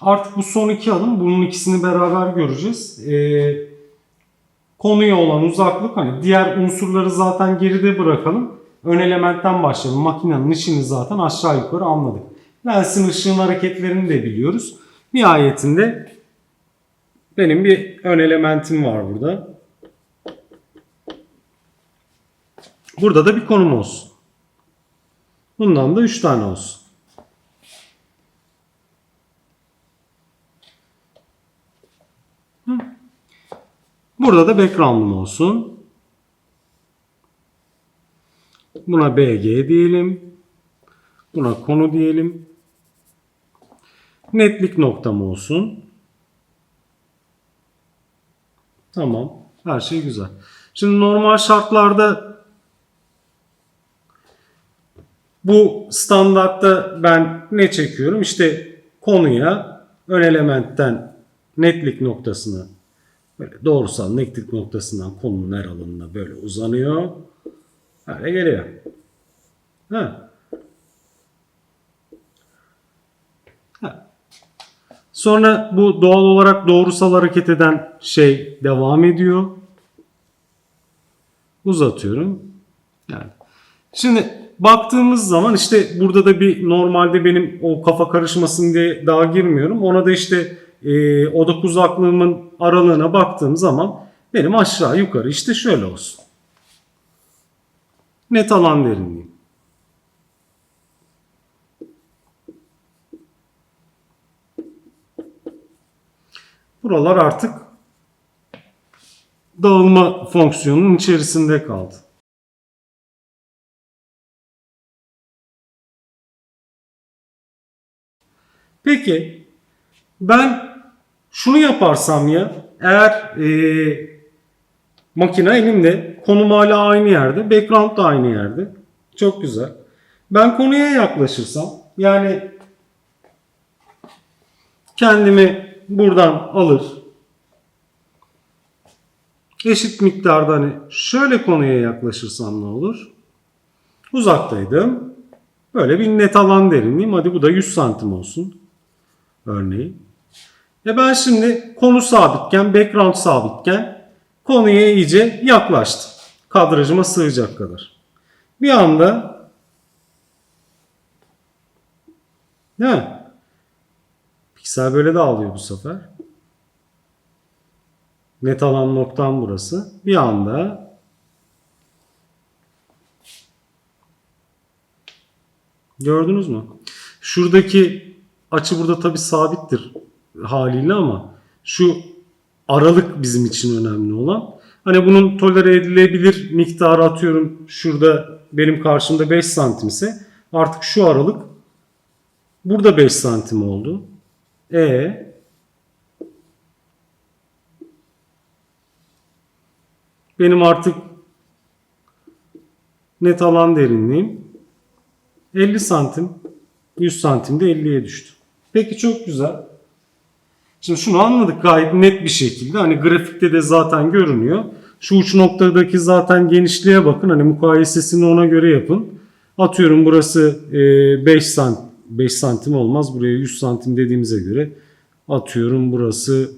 Artık bu son iki adım. Bunun ikisini beraber göreceğiz. Ee, konuya olan uzaklık hani diğer unsurları zaten geride bırakalım. Ön elementten başlayalım. Makinenin işini zaten aşağı yukarı anladık. Lensin ışığın hareketlerini de biliyoruz. Nihayetinde benim bir ön elementim var burada. Burada da bir konum olsun. Bundan da 3 tane olsun. Burada da background'um olsun. Buna BG diyelim. Buna konu diyelim. Netlik noktam olsun. Tamam. Her şey güzel. Şimdi normal şartlarda bu standartta ben ne çekiyorum? İşte konuya ön elementten netlik noktasına böyle doğrusal netlik noktasından konunun her alanına böyle uzanıyor. Böyle geliyor. Ha. Ha. Sonra bu doğal olarak doğrusal hareket eden şey devam ediyor. Uzatıyorum. Yani. Şimdi baktığımız zaman işte burada da bir normalde benim o kafa karışmasın diye daha girmiyorum. Ona da işte e, odak uzaklığımın aralığına baktığım zaman benim aşağı yukarı işte şöyle olsun. Net alan derinliği. Buralar artık dağılma fonksiyonunun içerisinde kaldı. Peki ben şunu yaparsam ya eğer e, makine elimde konum hala aynı yerde background da aynı yerde çok güzel. Ben konuya yaklaşırsam yani kendimi buradan alır eşit miktarda hani şöyle konuya yaklaşırsam ne olur? Uzaktaydım. Böyle bir net alan derinliğim. Hadi bu da 100 santim olsun. Örneğin. E ben şimdi konu sabitken, background sabitken konuya iyice yaklaştım. Kadrajıma sığacak kadar. Bir anda değil mi? Piksel böyle dağılıyor bu sefer. Net alan noktam burası. Bir anda gördünüz mü? Şuradaki açı burada tabi sabittir haliyle ama şu aralık bizim için önemli olan. Hani bunun tolere edilebilir miktarı atıyorum şurada benim karşımda 5 santimse artık şu aralık burada 5 santim oldu. E benim artık net alan derinliğim 50 santim 100 santimde 50'ye düştü. Peki çok güzel. Şimdi şunu anladık gayet net bir şekilde. Hani grafikte de zaten görünüyor. Şu uç noktadaki zaten genişliğe bakın. Hani mukayesesini ona göre yapın. Atıyorum burası 5 sant 5 santim olmaz. Buraya 100 santim dediğimize göre atıyorum burası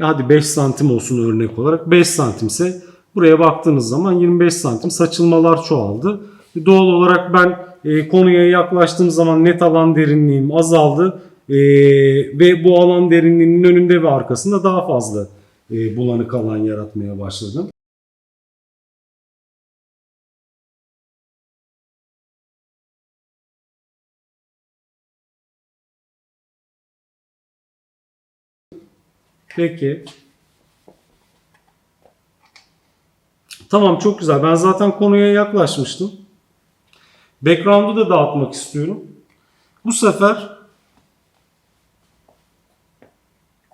hadi 5 santim olsun örnek olarak. 5 santimse buraya baktığınız zaman 25 santim saçılmalar çoğaldı. Doğal olarak ben e, konuya yaklaştığım zaman net alan derinliğim azaldı. E, ve bu alan derinliğinin önünde ve arkasında daha fazla e, bulanık alan yaratmaya başladım. Peki. Tamam çok güzel. Ben zaten konuya yaklaşmıştım. Background'u da dağıtmak istiyorum. Bu sefer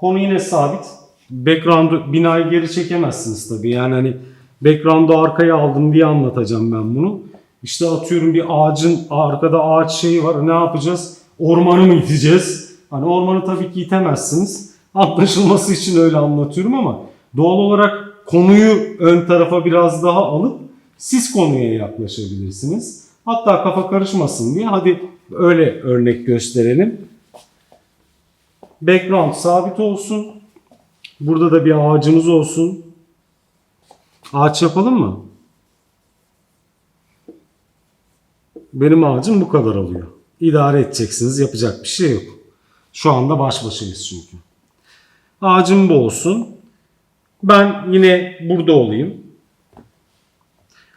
konu yine sabit. Background'u binayı geri çekemezsiniz tabii. Yani hani background'u arkaya aldım diye anlatacağım ben bunu. İşte atıyorum bir ağacın arkada ağaç şeyi var. Ne yapacağız? Ormanı mı iteceğiz? Hani ormanı tabii ki itemezsiniz. Anlaşılması için öyle anlatıyorum ama doğal olarak konuyu ön tarafa biraz daha alıp siz konuya yaklaşabilirsiniz. Hatta kafa karışmasın diye hadi öyle örnek gösterelim. Background sabit olsun. Burada da bir ağacımız olsun. Ağaç yapalım mı? Benim ağacım bu kadar alıyor. İdare edeceksiniz. Yapacak bir şey yok. Şu anda baş başayız çünkü. Ağacım bu olsun. Ben yine burada olayım.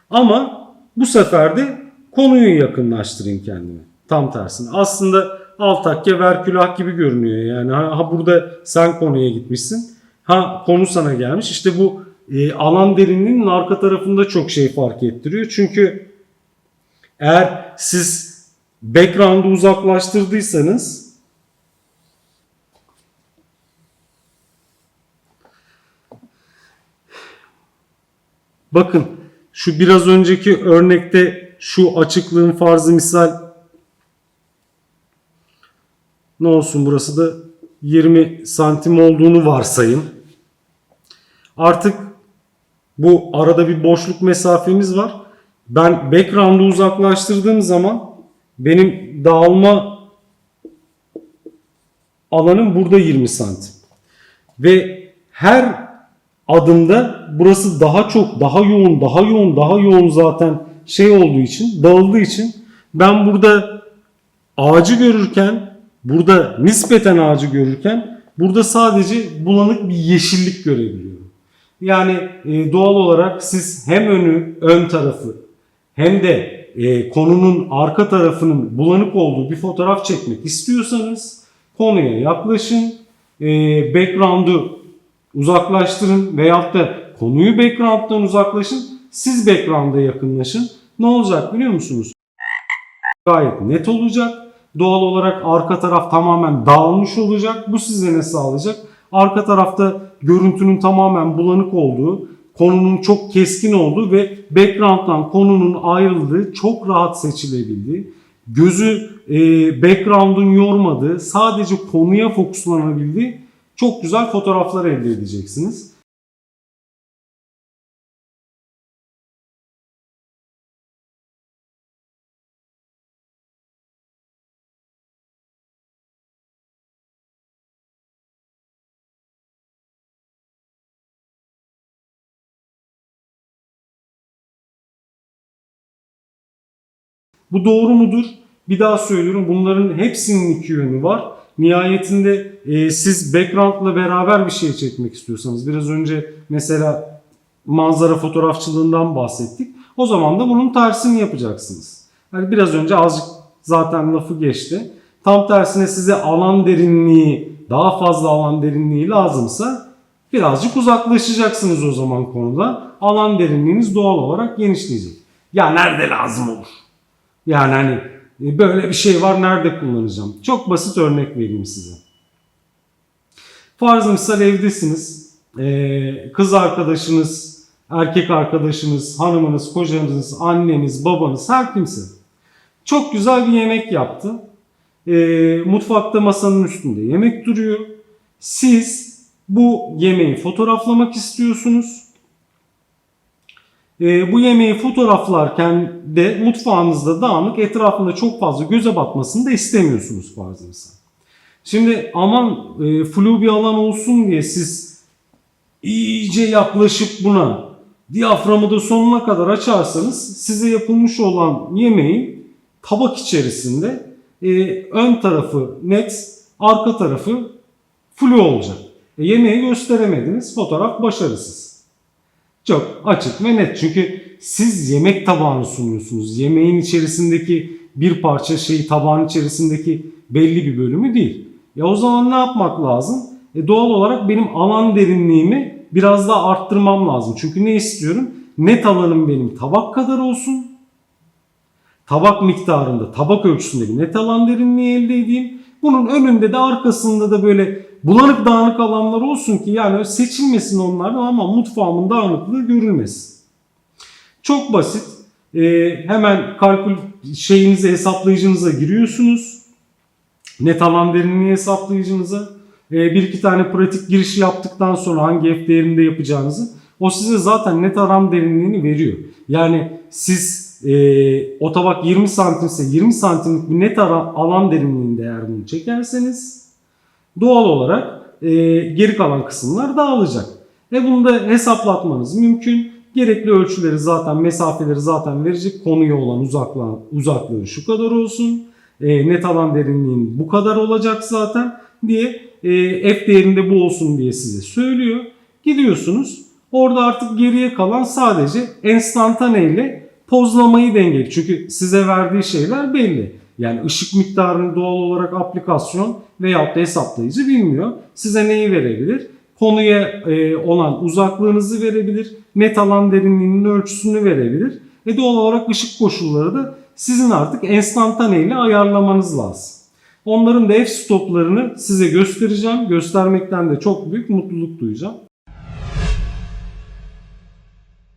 Ama bu sefer de konuyu yakınlaştırayım kendime. Tam tersine. Aslında Altakya Verkülah gibi görünüyor. Yani ha, ha burada sen konuya gitmişsin. Ha konu sana gelmiş. İşte bu e, alan derinliğinin arka tarafında çok şey fark ettiriyor. Çünkü eğer siz background'u uzaklaştırdıysanız bakın şu biraz önceki örnekte şu açıklığın farzı misal ne olsun burası da 20 santim olduğunu varsayın. Artık bu arada bir boşluk mesafemiz var. Ben background'u uzaklaştırdığım zaman benim dağılma alanım burada 20 santim. Ve her adımda burası daha çok, daha yoğun, daha yoğun, daha yoğun zaten şey olduğu için, dağıldığı için ben burada ağacı görürken, burada nispeten ağacı görürken burada sadece bulanık bir yeşillik görebiliyorum. Yani e, doğal olarak siz hem önü, ön tarafı hem de e, konunun arka tarafının bulanık olduğu bir fotoğraf çekmek istiyorsanız konuya yaklaşın, e, background'u uzaklaştırın veyahut da konuyu background'dan uzaklaşın, siz background'a yakınlaşın. Ne olacak biliyor musunuz? Gayet net olacak. Doğal olarak arka taraf tamamen dağılmış olacak. Bu size ne sağlayacak? Arka tarafta görüntünün tamamen bulanık olduğu, konunun çok keskin olduğu ve background'dan konunun ayrıldığı, çok rahat seçilebildiği, gözü e, background'un yormadığı, sadece konuya fokuslanabildiği çok güzel fotoğraflar elde edeceksiniz. Bu doğru mudur? Bir daha söylüyorum bunların hepsinin iki yönü var. Nihayetinde e, siz background'la beraber bir şey çekmek istiyorsanız biraz önce mesela manzara fotoğrafçılığından bahsettik. O zaman da bunun tersini yapacaksınız. Hani biraz önce azıcık zaten lafı geçti. Tam tersine size alan derinliği, daha fazla alan derinliği lazımsa birazcık uzaklaşacaksınız o zaman konuda. Alan derinliğiniz doğal olarak genişleyecek. Ya nerede lazım olur? Yani hani e, böyle bir şey var nerede kullanacağım? Çok basit örnek vereyim size. Farz misal evdesiniz. Ee, Kız arkadaşınız, erkek arkadaşınız, hanımınız, kocanız, anneniz, babanız her kimse. Çok güzel bir yemek yaptı. Ee, mutfakta masanın üstünde yemek duruyor. Siz bu yemeği fotoğraflamak istiyorsunuz. E, bu yemeği fotoğraflarken de mutfağınızda dağınık etrafında çok fazla göze batmasını da istemiyorsunuz farzı misal. Şimdi aman e, flu bir alan olsun diye siz iyice yaklaşıp buna diyaframı da sonuna kadar açarsanız size yapılmış olan yemeğin tabak içerisinde e, ön tarafı net, arka tarafı flu olacak. E, yemeği gösteremediniz, fotoğraf başarısız. Çok açık ve net. Çünkü siz yemek tabağını sunuyorsunuz. Yemeğin içerisindeki bir parça şeyi tabağın içerisindeki belli bir bölümü değil. Ya o zaman ne yapmak lazım? E doğal olarak benim alan derinliğimi biraz daha arttırmam lazım. Çünkü ne istiyorum? Net alanım benim tabak kadar olsun. Tabak miktarında, tabak ölçüsünde bir net alan derinliği elde edeyim. Bunun önünde de arkasında da böyle bulanık dağınık alanlar olsun ki yani seçilmesin onlardan ama mutfağımın dağınıklığı görülmesin. Çok basit. Ee, hemen kalkül şeyinize hesaplayıcınıza giriyorsunuz. Net alan derinliği hesaplayıcınıza. Ee, bir iki tane pratik girişi yaptıktan sonra hangi f değerinde yapacağınızı o size zaten net alan derinliğini veriyor. Yani siz e, o tabak 20 santimse 20 santimlik bir net ara, alan derinliğinde eğer bunu çekerseniz doğal olarak e, geri kalan kısımlar dağılacak. Ve bunu da hesaplatmanız mümkün. Gerekli ölçüleri zaten, mesafeleri zaten verecek. Konuya olan uzaklığın, uzaklığın şu kadar olsun. E, net alan derinliğin bu kadar olacak zaten diye e, f değerinde bu olsun diye size söylüyor. Gidiyorsunuz. Orada artık geriye kalan sadece enstantane ile pozlamayı dengeli. Çünkü size verdiği şeyler belli. Yani ışık miktarını doğal olarak aplikasyon veyahut da hesaplayıcı bilmiyor. Size neyi verebilir? Konuya e, olan uzaklığınızı verebilir. Net alan derinliğinin ölçüsünü verebilir. Ve doğal olarak ışık koşulları da sizin artık enstantane ile ayarlamanız lazım. Onların da f-stoplarını size göstereceğim. Göstermekten de çok büyük mutluluk duyacağım.